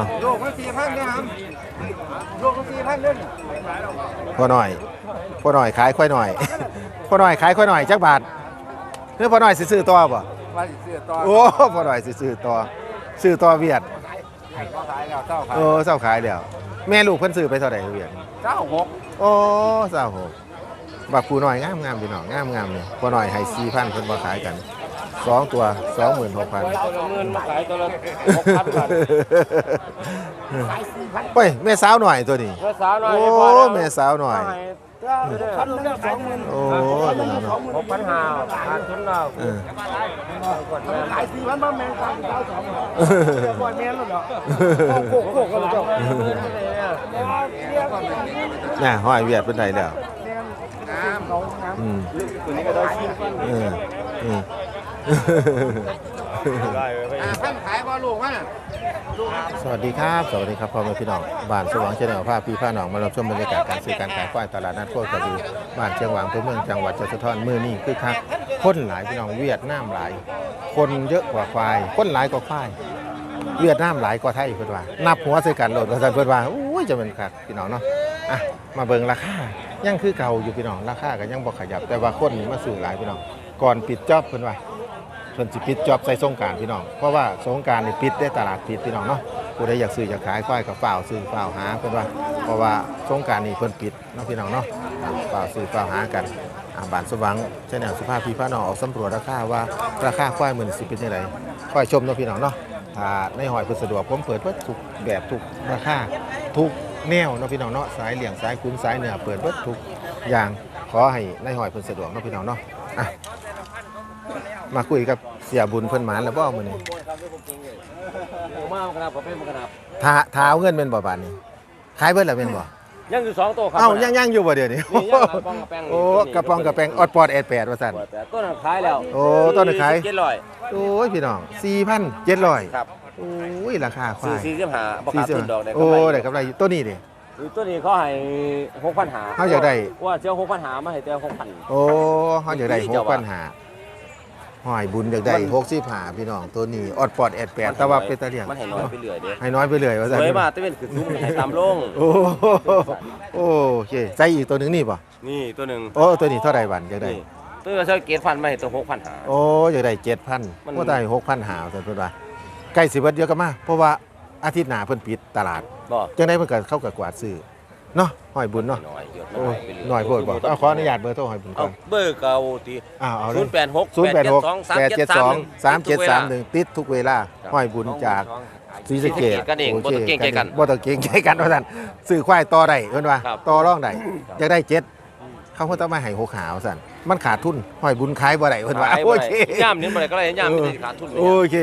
อ้าวโลกมันสี่พันเนี่ยครับโลกมันสี่พันเล่นพ่อหน่อยพ่อหน่อยขายค่อยหน่อยพ่อหน่อยขายค่อยหน่อยจักบาทเพื่อพ่อหน่อยสิซื้อต่อบ่ว่าสิเสียต่อโอ้พ่อหน่อยสิซื้อต่อซื้อต่อเวียดเขาขายแล้วเจ้าขายโอ้เศร้าขายแล้วแม่ลูกเพิ่นซื้อไปเท่าไหร่เวียดเจ้าหกโอ้เศร้าโหบักปูหน่อยงามงามพี่น้องงามงามเนี่ยพ่อหน่อยให้4,000เพิ่นบ่ขายกัน สองตัว26,000ตัวละหมื่นมาขายตัวละหกพันบาทเฮ้ยแม่สาวหน่อยตัวนี้เมื่อสาวหน่อยโอ้พแล้วแม่สาวหน่อยพันหนึ่งสองหมื่นโอ้พี่น้องเนาะหกพันห้าขาดทุนเราเออขายสี่พันบ้าแมงสามเก้าสองปล่อยแมงแล้วเหรอโคกโคกกันเลยเจ้าน่ะห้อยเวียดเป็นไดแล้วน้ำเขาน้อืมำตัวนี้ก็ได้สี่พันเอออืม ได้ไปพันขายบ่ลูกมันสวัสดีครับ สวัสดีครับพ่อแม่พี่น้องบ้านสว่างเชียงแนวภาพพี่ผ้าหนองมารับชมบรรยากาศการซื้อการขายควายตลาดนัดโคกระบือบ้านเชียงหวางตัวเมืองจังหวัดจันทร์มือนี่คือคักคนหลายพี่น้องเวียดนามหลาย คนเยอะกว่าควาย คนหลายกว่าควาย เวียดนามหลายกว่าไทยเพิ่นว่า นับหัวใส่กันโหลดว่าซั่นเพิ่นว่าอุ้ยจะเป็นคักพี่น้องเนาะอะมาเบิ่งราคายังคือเก่าอยู่พี่น้องราคาก็ยังบ่ขยับแต่ว่าคนนี่มาซื้อหลายพี่น้องก่อนปิดจอบเพิ่นว่า เพิ่นสิปิดจอบใส่สงกรารพี่น้อง เพราะว่าสงกรารนี่ปิดได้ตลาดปิดพี่น้องเนาะผู้ใดอยากซื้ออยากขายควายกับเปล่าวซื้อเปล่าวหาเพิ่นว่า เพราะว่าสงกรารนี่เพิ่นปิดเนาะพี่น้องเนาะอ่าเปล่าวซื้อเปล่าวหากันอ่าบานสว่างใช่แนวสุภาพพี่พาน้องออกสำรวจราคาว่าราคาควายมื้อนี้สิเป็นจังไดค่อยชมเนาะพี่น้องเนาะถ้าในหอยเพิ่นสะดวกผมเปิดเบิดทุกแบบทุกราคาทุกแนวเนาะพี่น้องเนาะสายเหลี่ยงสายคุ้นสายเหนือเปิดเบิดทุกอย่างขอให้ในหอยเพิ่นสะดวกเนาะพี่น้องเนาะอะ มาคุยกับเสียบุญเพิ่นหมานแล้วบ่มื้อนี้มากครับผมเป็นขนาดท้าท้าเอาเงินเป็นบ่บาดนี้ขายเบิดแล้วเป็นบ่ยังอยู่สองตัวครับเอ้ายังยังอยู่บ่เดี๋ยวนี้นี่ยังกระป๋องกระแป้งโอ้กระป๋องกระแปงออดปอดแอดแปดว่าซั่นต้นขายแล้วโอ้ต้นขายเจ็ดร้อยโอ้ยพี่น้อง4,700ครับโอ้ยราคาควาสี่ยสี่สิบห้าประกาศต้นดอกได้โอ้ได้กำไรตัวนี้ดิตัวนี้เขาให้หกพันหาเขาอยากได้ว่าเจ้าหกพันหามาให้เจ้าหกพันโอ้เฮาอยากได้นี่เจ้าว่า6,500 ห้อยบุญอยากได้มัน65พี่น้องตัวนี้ออดปอดแอดแปดแต่ว่าเป็นตาเลี้ยงมันให้น้อยไปเรื่อยเด้ให้น้อยไปเลยว่าสซั่นวยมากตะเวนคือซุ้มให้ตามลงโอ้โอ้โอเคใส่อีกตัวหนึงนี่ป่ะนี่ตัวหนึ่งโอ้ตัวนี้เท่าไหร่บันอยากได้นี่ตัวนี้ใช้เกตฟันมาให้ตัวหกพันหาโอ้อยากได้เจ็ดพันมันก็ได้หกพันหาแต่เพิ่นว่าใกล้สิเบิดเดียวกันมาเพราะว่าอาทิตย์หน้าเพิ่นปิดตลาดบ่จังได๋เพิ่นก็เข้ากับกวาดซื้อ เนาะหอยบุญเนาะน้อยเยอะโอ้ยหน่อยโพดบ่เอาขออนุญาตเบอร์โทรหอยบุญก่เอาอนเบอร์เก่าตีอ้าวเอาเลศูยนย์แปดหก086 872 3731ติดทุกเวลาหอยบุญจากศรีสะเกษกันเองบ่ต้องเก่งใจกันบ่ต้องเก่งใจกันว่าซั่นซื้อควายต่อได้เพิ่นว่าครับ ต่อรองได้อยากได้เจ็ดเขาก็ต้องมาให้หกหาวซั่นมันขาดทุนหอยบุญขายบ่ได้เพิ่นว่าขายโอบ่ได้เคย่ามนี้บ่ได้ก็เลยย่ามมันจะขาดทุนเลยโอเค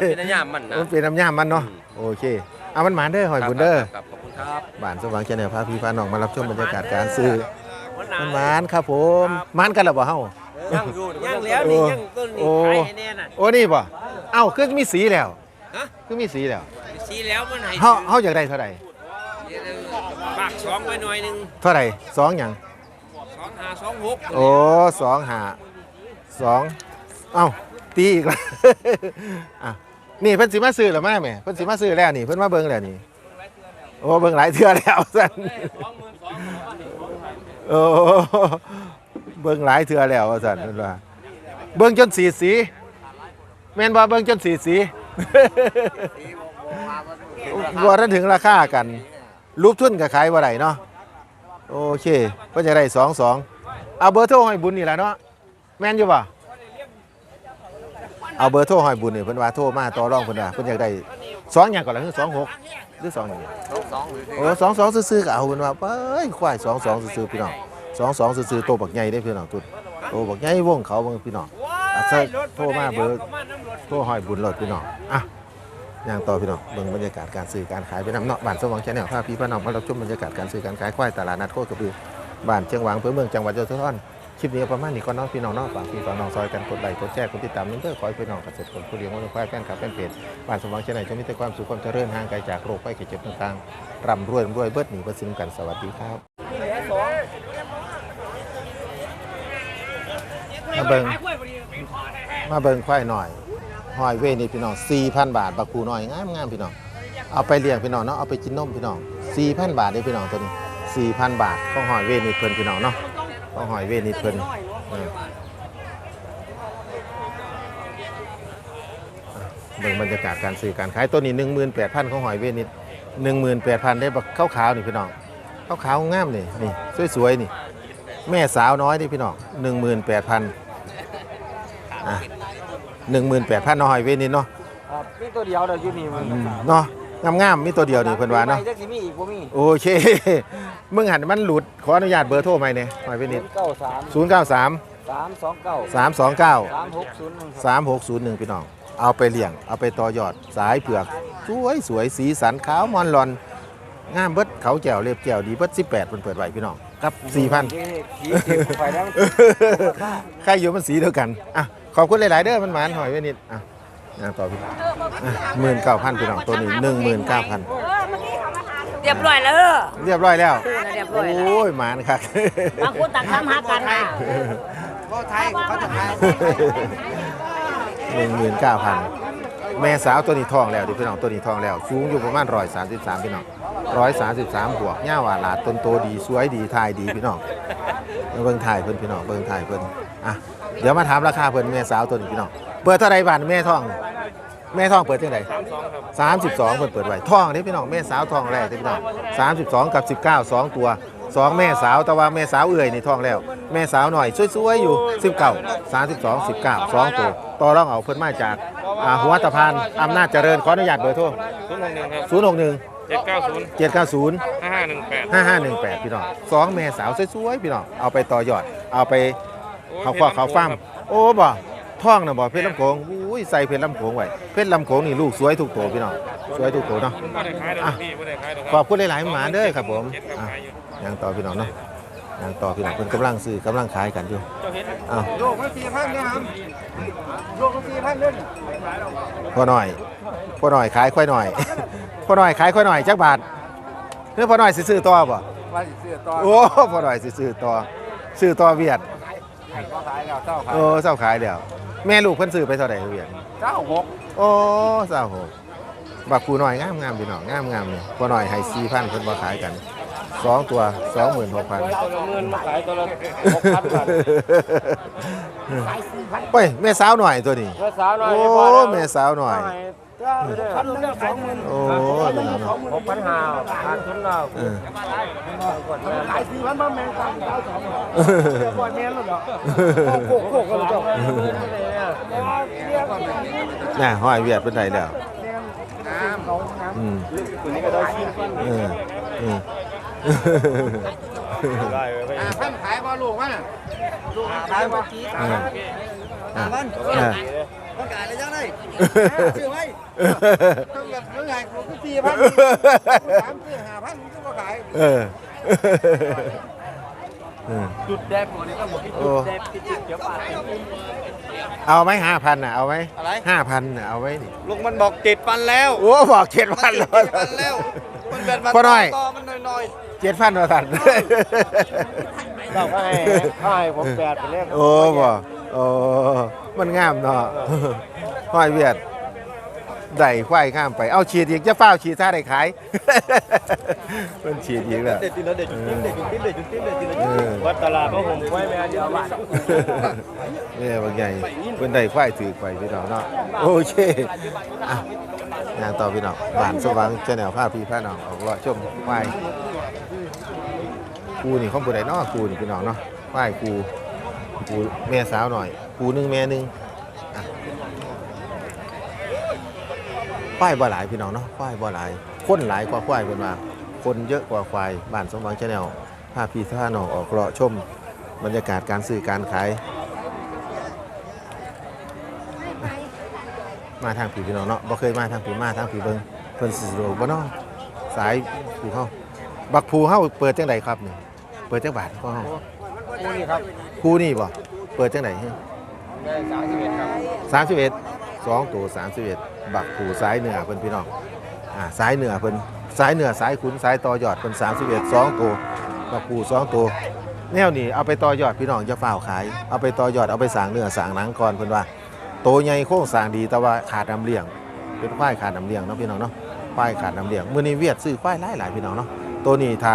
มันเป็นย่ามมันนะ มันเป็นน้ำยามันเนาะอืม โอเค เอามันหมานเด้อหอยบุญเด้อครับขอบคุณครับบ้านสว่างแชนแนลพาพี่พาน้องมารับชมบรรยากาศการซื้อมันหมานครับผมหมานกันแล้วบ่เฮาย่างอยู่ย่างแล้วนี่ย่างต้นนี่โอ้ขายให้แน่น่ะโอ้นี่บ่เอ้าคือมีสีแล้วฮะคือมีสีแล้วสีแล้วมันให้เฮาเฮาอยากได้เท่าไหร่ปากสองไว้หน่อยหนึงเท่าไหร่สองหยังสองห้าสองหกโอ้สองหาสองเอ้าตีอีกแล้วอะ นี่เพิ่นสิมาซื้อแล้วมาแม่เพิ่นสิมาซื้อแล้วนี่เพิ่นมาเบิ่งแล้วนี่โอ้เบิ่งหลายเทื่อแล้วซั่นสองหมื่นสองพันโอ้เบิ่งหลายเทื่อแล้วว่าซั่นเพิ่นว่าเบิ่งจนสีสีแม่นบ่เบิ่งจนสีสีบ่ทันถึงราคากันรูปทุนก็ขายบ่ได้เนาะโอเคเพิ่นจะได้22เอาเบอร์โทรให้บุญนี่ล่ะเนาะแม่นอยู่บ่ เอาเบอร์โทรให้บุญนี่เพิ่นว่าโทรมาต่อรองเพิ่นว่าเพิ่นอยากได้สองหยังก่อนล่ะคือ26หรือ2หยังสองหรือโอ้สองสองซื้อๆก็เอาเพิ่นว่าเอ้ยควายสองสองซื้อๆพี่น้องสองสองซื้อๆโตบักใหญ่ได้พี่น้องตุดโตบักใหญ่วงเขาเบิ่งพี่น้องอะใช่โทรมาเบอร์โทรห้อยบุญรถพี่น้องอะย่างต่อพี่น้องเบิ่งบรรยากาศการซื้อการขายไปนำเนาะบ้านสว่างแชนแนลพาพี่พาน้องมารับชมบรรยากาศการซื้อการขายควายตลาดนัดโคกระบือบ้านเชียงหวางอำเภอเมืองจังหวัดยโสธร คลิปนี้ประมาณนี้ก่นเนาะพี่น้องเนาะฝากพี่ฝากน้องซอยกันกดไลค์กดแชร์กดติดตามนึงเพื่อขอให้พี่น้องเกษตรกรผู้เลี้ยงวัวควายแฟนคลับแฟนเพจบ้านสมว่างแชนแนลจะมีแต่ความสุขความเจริญห่างไกลจากโรคภัยไข้เจ็บต่างๆร่ำรวยร่ำรวยเบิดหนีเบิดซิมกันสวัสดีครับมาเบิงมาเบิงควายหน่อยหอยเวนี่พี่น้อง4,000 บาทบักคูน้อยงามงามพี่น้องเอาไปเลี้ยงพี่น้องเนาะเอาไปกินนมพี่น้อง4,000 บาทได้พี่น้องตัวนี้4,000 บาทของหอยเวนิดเพิ่นพี่น้องเนาะ ของหอยเวนิดเพิ่นเออเบิ่งบรรยากาศการซื้อการขายตัวนี้ 18,000ของหอยเวนิด18,000 ได้บักขาวๆนี่พี่น้องขาวๆงามนี่นี่สวยๆนี่ แม่สาวน้อยนี่พี่น้อง18,000อะ18,000เนาะหอยเวนิดเนาะครับนี่ตัวเดียวเดี๋ยวอยู่นี่มันอืมเนาะ งามๆมีตัวเดียวนี่เพิ่นว่าเนาะจักสิมีอีกบ่มีโอเค มึงหันมันหลุด ขออนุญาตเบอร์โทรใหม่เนี่ยหน่อยไปนิดเก้าสาม0 9 3 สามสองเก้า3 2 9 สามหกศูนย์หนึ่ง3 6 0 1 พี่น้อง เอาไปเลี้ยง เอาไปต่อยอด สายเผือก สวยสวยสีสันขาวมอนลอน งามเบิดเขาแก้วเรียบแก้วดีเบิด18เพิ่นเปิดไว้พี่น้องกับ4,000ผีเจ็บไปแล้วมันใครอยู่มันสีเดียวกัน อะ ขอบคุณหลาย ๆ เด้อมันหมานหอยไว้นิด อะ อะต่อพี่หมื่นเก้าพันพี่น้องตัวนี้หนึ่งหมื่นเก้าพันเรียบร้อยแล้วเออเรียบร้อยแล้วคู่น่ะเรียบร้โออยแล้ว้ยหมานครับบางคนต่างทำหากันค่ะหนึ่งหมื่นเก้าพันแม่สาวตัวนี้ทองแล้วดิพี่น้องตัวนี้ทองแล้ว สูงอยู่ประมาณร้อยสามสิบสามพี่น้องร้อยสามสิบสามบวกย่าหวาหลาดต้นโตดีสวยดีทายดีพี่น้องเบิ่งถ่ายเพิ่นพี่น้องเบิ่งถ่ายเพิ่นอะเดี๋ยวมาถามราคาเพิ่นแม่สาวตัวนี้พี่น้อง เปิดเท่าไรบาทแม่ทองนี่แม่ทองเปิดเท่าไหร่สามสิบสองเพิ่นเปิดไว้ทองนี่พี่น้องแม่สาวทองแรกเด้อพี่น้องสามสิบสองกับสิบเก้าสองตัวสองแม่สาวแต่ว่าแม่สาวเอื่อยนี่ทองแล้ว แม่สาวหน่อยสวยๆอยู่สิบเก้าสามสิบสองสิบเก้าสองตัวต่อรองเอาเพิ่นมาจากอ่าหัวตะพานอำนาจเจริญขออนุญาตเบอร์โทรศูนย์หกหนึ่งครับศูนย์หกหนึ่งเจ็ดเก้าศูนย์เจ็ดเก้าศูนย์ห้าห้าหนึ่งแปดห้าห้าหนึ่งแปดพี่น้องสองแม่สาวสวยๆพี่น้องเอาไปต่อยอด เอาไปเขาคว้าเขาฟ้ามโอ้บ่ ท่องนะบ่เพชรลำโขงอุ้ยใส่เพชรลำโขงไว้เพชรลำโขงนี่ลูกสวยทุกตัวพี่น้องสวยทุกตัวเนาะไม่ได้ขายดอกพี่ไม่ได้ขายดอกขอบคุณหลายๆหมาเด้อครับผมเจ็ดกับอะขายอยู่ยังต่อพี่น้องเนาะยังต่อพี่น้องเพิ่นกำลังซื้อกำลังขายกันอยู่เจ้าเฮ็ดอ้าวโลกมันสี่พันนะครับโลกมันสี่พันเล่นพ่อหน่อยพ่อหน่อยขายค่อยหน่อยพ่อหน่อยขายค่อยหน่อยจักบาทเพื่อพ่อหน่อยสิซื้อต่อบ่ว่าสิซื้อต่อโอ้พ่อหน่อยสิซื้อต่อซื้อต่อเวียดก็ขายแล้วเจ้าขายโอ้เศร้าขายเดียว แม่ลูกเพิ่นซื้อไปเท่าไหร่เวียดเจ้าหกโอ้เศร้าโหบักคูหน่อยงามงามพี่น้องงามงามนี่พ่อหน่อยให้สี่พันเพิ่นบ่ขายกันสองตัวสองหมื่นหกพันตัวละเงินมาขายตัวละหกพันบาทไปแม่สาวหน่อยตัวนี้เมื่อสาวหน่อยโอ้แม่สาวหน่อย พันหนึ่งสองหมื่นโอ้พี่น้องเนาะหกพันห้าขาดทุนเราเออขายสี่พันบ้างแมงสามเก้าสองปล่อยแมงแล้วเหรอโคกโคกกันเจ้าน่ะห้อยเวียดเป็นไดแล้วเขาน้อืมำตัวนี้ก็ได้สี่พันเออเออพันขายมาลูกมันลูกขายมาเอออะเออ มันขายอะไรจังไงซื้อไว้ต้องแบบเมื่อไงผมก็สี่พันสามสี่ห้าพันก็มาขายเออเออจุดแดงหมดนี่ก็หมดที่โอ้จุดแดงที่จุดเขียวปาดเอาไหมห้าพันน่ะเอาไหมอะไรห้าพันน่ะเอาไว้นี่ลุงมันบอกเจ็ดพันแล้วโอ้บอกเจ็ดพันแล้วเจ็ดพันแล้วมันเป็นพอหน่อยต่อมันน้อยเจ็ดพันว่าทันๆเราให้ให้ผมแปดไปเรียกโอ้บ่โอ้ มันงามเนาะห้อยเวียดได้ควายข้ามไปเอาฉีดอีกจะเฝ้าวฉีดถ้าได้ขายมันฉีดอีกแล้วเด็ดตินแล้วเด็ดจุดติ้นเด็ดจุดติ้นเด็ดจุดติ้นเด็ดจุดติ้นเออวัดตลาดพระผมไว้แม่เดียวบาทเนี่ยบางใหญ่เพิ่นได้ควายถือไปพี่น้องเนาะโอเคอะงานต่อพี่น้องบ้านสว่างแนวผ้าพี่ผ้าน้องออกเลาะชมควายกูนี่ของผู้ใดเนาะกูนี่พี่น้องเนาะควายกู กูแม่สาวหน่อยกูหนึงแม่หนึงอะควายบ่หลายพี่น้องเนาะควายบ่หลายคนหลายกว่าควายเพิ่นว่าคนเยอะกว่าควายบ้านสมหวังแนวผ้าพี่ผ้านองออกเลาะชม บรรยากาศการซื้อการขาย มาทางผีพี่น้องเนาะบ่เคยมาทางผีมาทางผีเบิงเพิ่นสิสะดวกบ่เนาะสายผูเฮาบักผูเฮาเปิดจังไดครับนี่เปิดจังบาทพ่อเฮา นี่ครับคูนี่บ่เปิดจังไดได้สามสิบเอ็ดครับ31 2ตัว31บักผูสายเหนือเพิ่นพี่น้องอ่าสายเหนือเพิ่นสายเหนือสายขุนสายต่อยอดเพิ่น31 2ตัวบักผู2ตัวแนวนี้เอาไปต่อยอดพี่น้องจะฝ้าวขาย เอาไปต่อยอดเอาไปสร้างเนื้อสร้างหนังก่อนเพิ่นว่าโตใหญ่โค้งสร้างดีแต่ว่าขาดน้ำเลี้ยงเป็นควายขาดน้ำเลี้ยงเนาะพี่น้องเนาะควายขาดน้ำเลี้ยงมื้อนี้เวียดซื้อควายหลายหลายๆพี่น้องเนาะตัวนี้ถ้า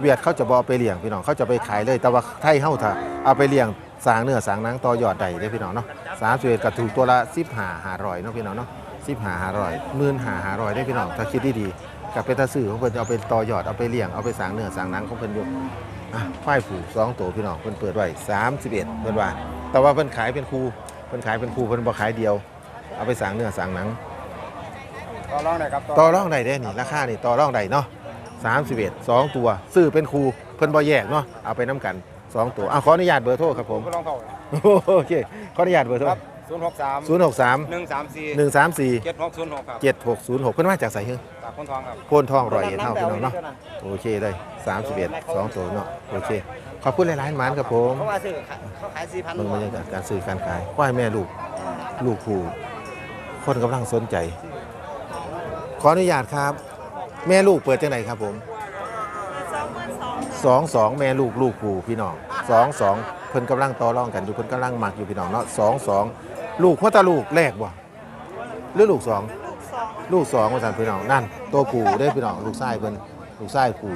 เวียดเขาจะบ่เอาไปเลี้ยงพี่น้องเขาจะไปขายเลย แต่ว่าไทยเฮาถ้าเอาไปเลี้ยงสร้างเนื้อสร้างหนังต่อยอดได้เด้อพี่น้องเนาะ31ก็ถูกตัวละ15 500เนาะพี่น้องเนาะ15 500 15 500ได้อพี่น้องถ้าคิดดีๆก็เป็นตาซื้อของเพิ่นจะเอาไปต่อยอดเอาไปเลี้ยงเอาไปสร้างเนื้อสร้างหนังของเพิ่นอยู่อะควายผูสองตัวพี่น้องเพิ่นเปิดไว้31เพิ่นว่า แต่ว่าเพิ่นขายเป็นคู่เพิ่นขายเป็นคู่เพิ่นบ่ขายเดียว เอาไปสร้างเนื้อสร้างหนังต่อรองหน่อยครับต่อรองได้เด้นี่ราคานี่ต่อรองได้เนาะ 31 2 ตัว ซื้อเป็นคู่เพิ่นบ่แยกเนาะเอาไปนํกัน 2 ตัวอะขออนุญาตเบอร์โทรครับผมก็ลองเท่าโอเคขออนุญาตเบอร์โทรครับศูนย์หกสาม063หนึ่งสามสี่134เจ็ดหกศูนย์หกครับ7606เพิ่นมาจากไสเฮงจากคนท้องครับโพนทองร้อยเอ็ดเฮาพี่น้องเนาะโอเคเลย31 2 ตัวเนาะโอเคขอบคุณหลายๆหมานครับผมเขาว่าซื้อเขาขายสี่พันเบิ่งบรรยากาศการซื้อการขายควายแม่ลูกลูกผู้คนกำลังสนใจ ขออนุญาตครับ แม่ลูกเปิดจังไหนครับผมสองสองแม่ลูกลูกผู้พี่น้องสองสองเพิ่นกำลังต่อรองกันอยู่เพิ่นกำลังหมักอยู่พี่น้องเนาะสองสองลูกพ่อตาลูกแรกบ่หรือลูกสองลูกสองว่าซั่นพี่น้องนั่นตัวผู้ได้อพี่น้องลูกชายเพิ่นลูกชายผู้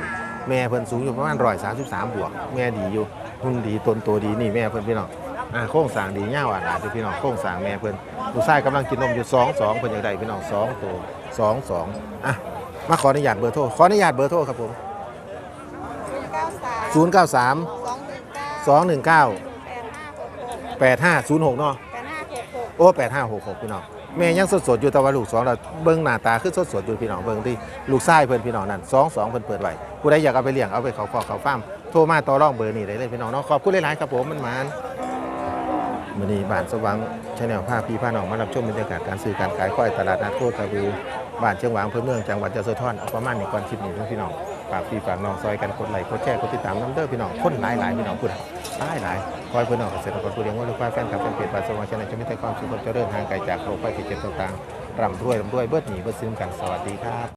แม่เพิ่นสูงอยู่ประมาณ133บวก แม่ดีอยู่หุ่นดีตนโตดีนี่แม่เพิ่นพี่น้องอ่าโค้งสร้างดีเงาอะอาจจะพี่น้องโค้งสร้างแม่เพิ่นลูกชายกำลังกินนมอยู่2 2เพิ่นอยากได้พี่น้อง2ตัว2 2อะ มาขออนุญาตเบอร์โทร ขออนุญาตเบอร์โทรครับผม 093สองหนึ่งเก้า219แปดห้าหกหก8506เนาะแปดห้าหกหกโอ้8566พี่น้องแม่ยังสดๆอยู่แต่ว่าลูกสองเราเบิ่งหน้าตาคือสดๆอยู่พี่น้องเบิ่งที่ลูกชายเพิ่นพี่น้องนั่น2 2เพิ่นเปิดไว้ผู้ใดอยากเอาไปเลี้ยงเอาไปเขาคอกเขาฟาร์มโทรมาต่อรองเบอร์นี้ได้เลยพี่น้องเนาะขอบคุณหลายๆครับผมมันมาน มือนี้บ้านสว่างชาแนลภาพพี่พาน้องมารับชมบรรยากาศการซื้อการขายควายตลาดนัดโคกระบือบ้านเชียงหวางอำเภอเมืองจังหวัดยะโสธรเอาประมาณนี้ก่อนคลิปนี้เด้อพี่น้องฝากพี่ฝากน้องซอยกันกดไลค์กดแชร์กดติดตามน้ำเด้อพี่น้องคนหลายหลายพี่น้องคุณหลายหลายคอยเพื่อนน้องเกษตรกรผู้เลี้ยงวัวหรือควายแฟนคลับแฟนเพจบ้านสว่างชาแนลจะมีแต่ความสุขความเจริญห่างไกลจากโรคภัยไข้เจ็บต่างๆร่ำรวยร่ำรวยเบิดหนีเบิดซื้อกันสวัสดีครับ